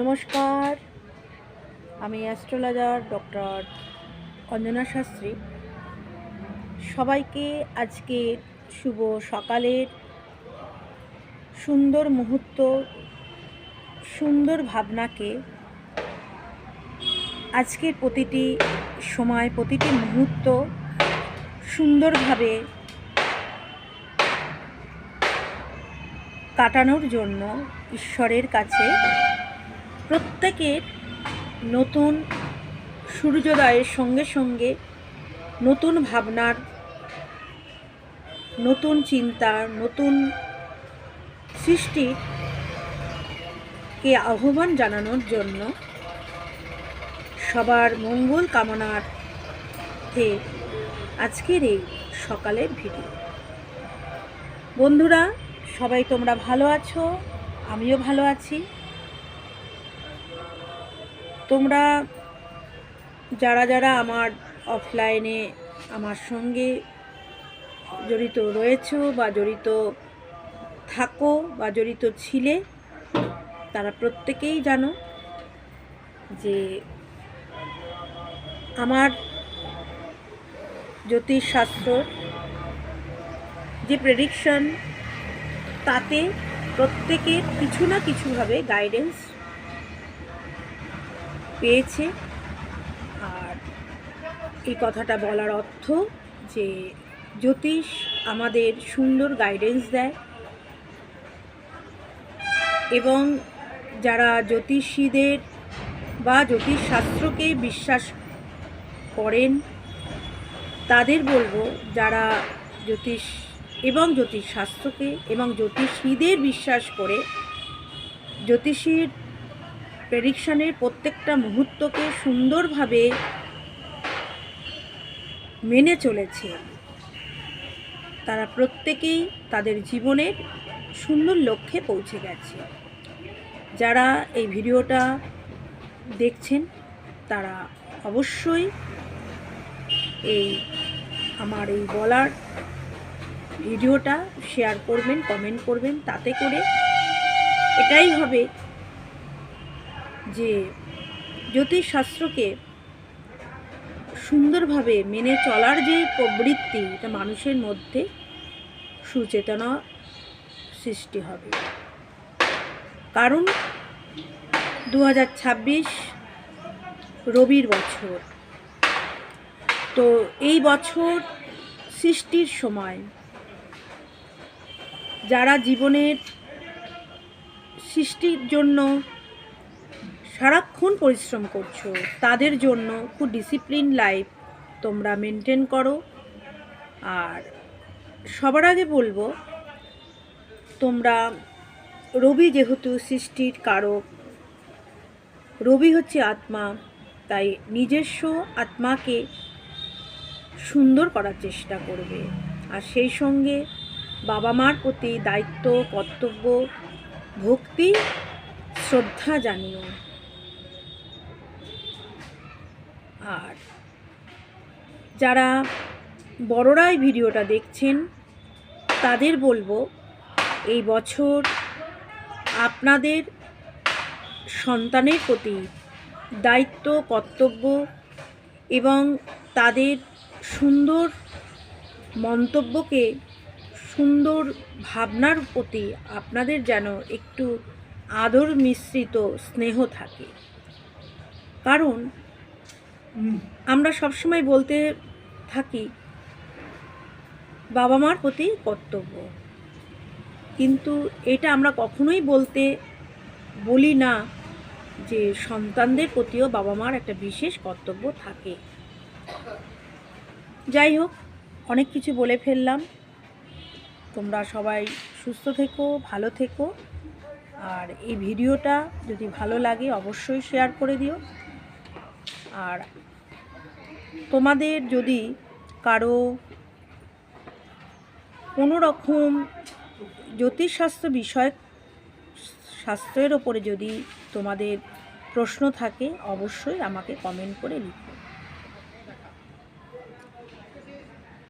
নমস্কার। আমি astrologer doctor Anjana Shastri. সবাইকে আজকে শুভ সকালের সুন্দর মুহূর্ত, সুন্দর ভাবনাকে আজকের প্রতিটি সময়, প্রতিটি মুহূর্ত সুন্দরভাবে কাটানোর জন্য ঈশ্বরের কাছে প্রত্যেকের নতুন সূর্যোদয়ের সঙ্গে সঙ্গে নতুন ভাবনার, নতুন চিন্তার, নতুন সৃষ্টির কে আহ্বান জানানোর জন্য সবার মঙ্গল কামনার্থে আজকের এই সকালের ভিডিও। বন্ধুরা, সবাই তোমরা ভালো আছো? আমিও ভালো আছি। তোমরা যারা যারা আমার অফলাইনে আমার সঙ্গে জড়িত রয়েছো বা জড়িত থাকো বা জড়িত ছিলে, তারা প্রত্যেকেই জানো যে আমার জ্যোতিষশাস্ত্র যে প্রেডিকশন তাতে প্রত্যেকের কিছু না কিছুভাবে গাইডেন্স পেয়েছে। আর এই কথাটা বলার অর্থ যে জ্যোতিষ আমাদের সুন্দর গাইডেন্স দেয় এবং যারা জ্যোতিষীদের বা জ্যোতিষশাস্ত্রকে বিশ্বাস করেন, তাদের বলব যারা জ্যোতিষ এবং জ্যোতিষশাস্ত্রকে এবং জ্যোতিষীদের বিশ্বাস করে, জ্যোতিষীর প্রেডিকশনের প্রত্যেকটা মুহূর্তকে সুন্দরভাবে মেনে চলেছে। তারা প্রত্যেকেই তাদের জীবনের সুন্দর লক্ষ্যে পৌঁছে গেছে। যারা এই ভিডিওটা দেখছেন, তারা অবশ্যই এই আমার এই বলার ভিডিওটা শেয়ার করবেন, কমেন্ট করবেন, তাতে করে এটাই হবে যে জ্যোতিষশাস্ত্রকে সুন্দরভাবে মেনে চলার যে প্রবৃত্তি, এটা মানুষের মধ্যে সুচেতনা সৃষ্টি হবে। কারণ দু হাজার ছাব্বিশ রবির বছর। তো এই বছর সৃষ্টির সময় যারা জীবনের সৃষ্টির জন্য সারাক্ষণ পরিশ্রম করছ, তাদের জন্য খুব ডিসিপ্লিন লাইফ তোমরা মেনটেন করো। আর সবার আগে বলব, তোমরা রবি যেহেতু সৃষ্টির কারক, রবি হচ্ছে আত্মা, তাই নিজস্ব আত্মাকে সুন্দর করার চেষ্টা করবে। আর সেই সঙ্গে বাবা মার প্রতি দায়িত্ব, কর্তব্য, ভক্তি, শ্রদ্ধা জানিও। আর যারা বড়রাই ভিডিওটা দেখছেন, তাদের বলব এই বছর আপনাদের সন্তানের প্রতি দায়িত্ব, কর্তব্য এবং তাদের সুন্দর মন্তব্যকে, সুন্দর ভাবনার প্রতি আপনাদের যেন একটু আদর মিশ্রিত স্নেহ থাকে। কারণ আমরা সবসময় বলতে থাকি বাবা মার প্রতি কর্তব্য। কিন্তু এটা আমরা কখনোই বলতে বলি না যে সন্তানদের প্রতিও বাবা মার একটা বিশেষ কর্তব্য থাকে। যাই হোক, অনেক কিছু বলে ফেললাম। তোমরা সবাই সুস্থ থেকো, ভালো থেকো। আর এই ভিডিওটা যদি ভালো লাগে, অবশ্যই শেয়ার করে দিও। আর তোমাদের যদি কারও কোনো রকম জ্যোতিষশাস্ত্র বিষয় শাস্ত্রের ওপরে যদি তোমাদের প্রশ্ন থাকে, অবশ্যই আমাকে কমেন্ট করে লিখো।